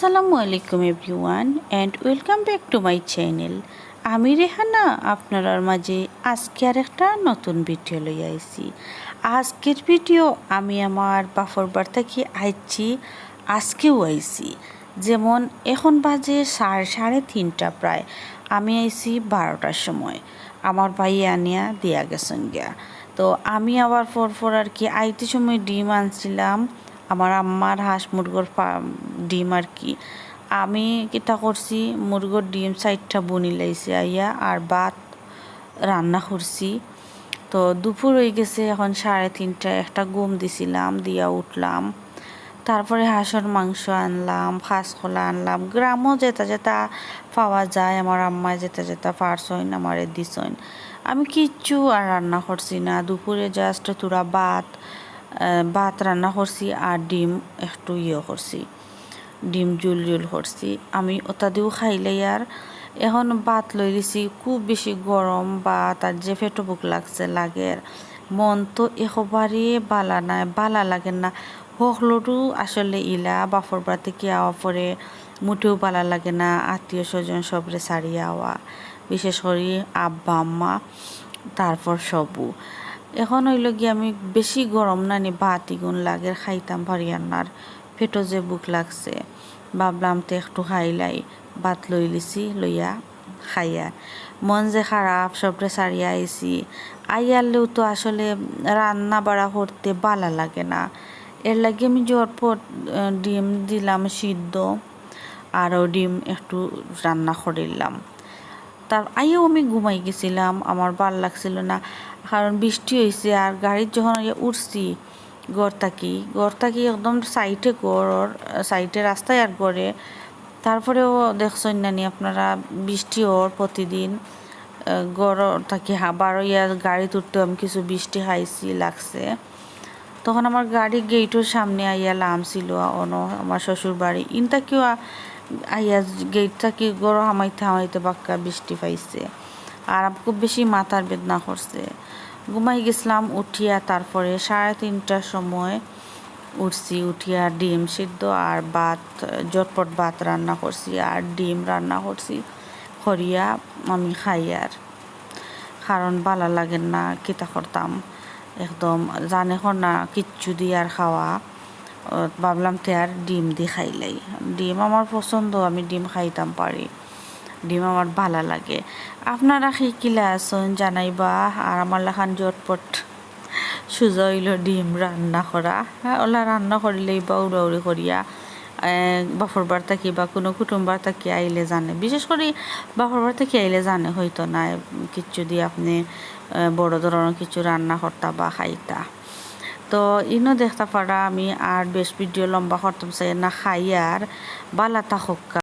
আসসালামু আলাইকুম everyone and welcome back to my channel আমি রেহানা আপনার মাঝে আজকে আর একটা নতুন ভিডিও লই আইছি। আজকের ভিডিও আমি আমার বাফর বার থেকে আইছি, আজকেও আইছি। যেমন এখন বাজে সাড়ে সাড়ে তিনটা প্রায়। আমি আইছি বারোটার সময়। আমার ভাই আনিয়া দিয়া গেছেন গিয়া। তো আমি আবার পর পর আর কি আইতে সময় ডিম আনছিলাম। আমার আম্মার হাঁস মুরগোর ডিম আর কি। আমি কিতা করছি, মুরগোর ডিম সাইডটা বনি লাইছি আইয়া আর ভাত রান্না করছি। তো দুপুর হয়ে গেছে, এখন সাড়ে তিনটায় একটা ঘুম দিছিলাম, দিয়া উঠলাম। তারপরে হাঁসের মাংস আনলাম কলা আনলাম। গ্রামও যেটা যেটা পাওয়া যায়, আমার আম্মা যেটা যেটা পারছইন আমারে দিছইন আমি কিচ্ছু আর রান্না করছি না, দুপুরে জাস্ট তুরা ভাত ভাত রান্না করছি আর ডিম একটু ইয়ে করছি। ডিম জুল জুল করছি। আমি ওটা দিয়েও খাইলে আর এখন ভাত লই দিছি, খুব বেশি গরম বা তার যে ফেটো বুক লাগছে, লাগে মন তো একেবারে বালা নাই, বালা লাগে না। হকলোটু আসলে ইলা বাফর বাড়িতে কি আওয়া পরে মুঠেও বালা লাগে না। আত্মীয় স্বজন সবরে সারিয়ে আওয়া বিশেষ করে আব্বা, আম্মা, তারপর সবু। এখন হইল গিয়ে আমি বেশি গরম না নি, ভাত ইগুন লাগে, খাইতাম ভারিয়ান্নার ফেটো যে বুক লাগছে। ভাবলাম তো একটু খাইলাই ভাত লই লিছি, লইয়া খাইয়া। মন যে খারাপ, সবরে সারিয়া আইছি। আইয়ারলেও তো আসলে রান্না বাড়া করতে বালা লাগে না। এর লাগে আমি জটপট ডিম দিলাম সিদ্ধ। আরও ডিম একটু রান্না করিলাম। তার আইও আমি ঘুমাই গেছিলাম, আমার ভালো লাগছিল না। কারণ বৃষ্টি হয়েছে আর গাড়ির যখন উঠছি গড় থাকি গড় থাকি একদম সাইডে গড়র সাইডে রাস্তায় আর গড়ে তারপরেও দেখছেন নানি আপনারা, বৃষ্টি হওয়ার প্রতিদিন গড় থাকি বারো ইয়ার গাড়ি তুলতেও আমি কিছু বৃষ্টি খাইছি, লাগছে। তখন আমার গাড়ি গেটের সামনে আইয়া লাম ছিল অন আমার শ্বশুর বাড়ি ইনটা কেউ আইয়া গেটটা কি গরম হামাইতে হামাইতে বাক্কা বৃষ্টি পাইছে। আর খুব বেশি মাথার বেদনা করছে। ঘুমাই গেছিলাম উঠিয়া তারপরে সাড়ে তিনটার সময় উঠছি, উঠিয়া ডিম সিদ্ধ আর ভাত, জটপট ভাত রান্না করছি আর ডিম রান্না করছি করিয়া আমি খাই আর। কারণ ভালো লাগে না, কিতা করতাম। একদম জানে না, কিচ্ছু দিয়ে আর খাওয়া। ভাবলাম তে আর ডিম দিয়ে খাইলাই ডিম আমার পছন্দ, আমি ডিম খাইতাম পারি। ডিম আমার ভালো লাগে। আপনারা শিকিলা আছেন জানাইবা? আর আমার লাখান জটপট সুজা হইল ডিম রান্না করা। হ্যাঁ ওলা রান্না করিলেই বা উড়া উড়ি করিয়া বাফর বার থাকি বা কোনো কুটুম্বার থাকি আইলে জানে। বিশেষ করে বাফর বার থাকি আইলে জানে হয়তো না কিচ্ছু দিয়ে আপনি বড় ধরনের কিছু রান্না করতা বা খাইতা। তো ইনো দেখতে পারা আমি আর বেশ ভিডিও লম্বা করতাম চাই না খাই আর বালাতা হক্কা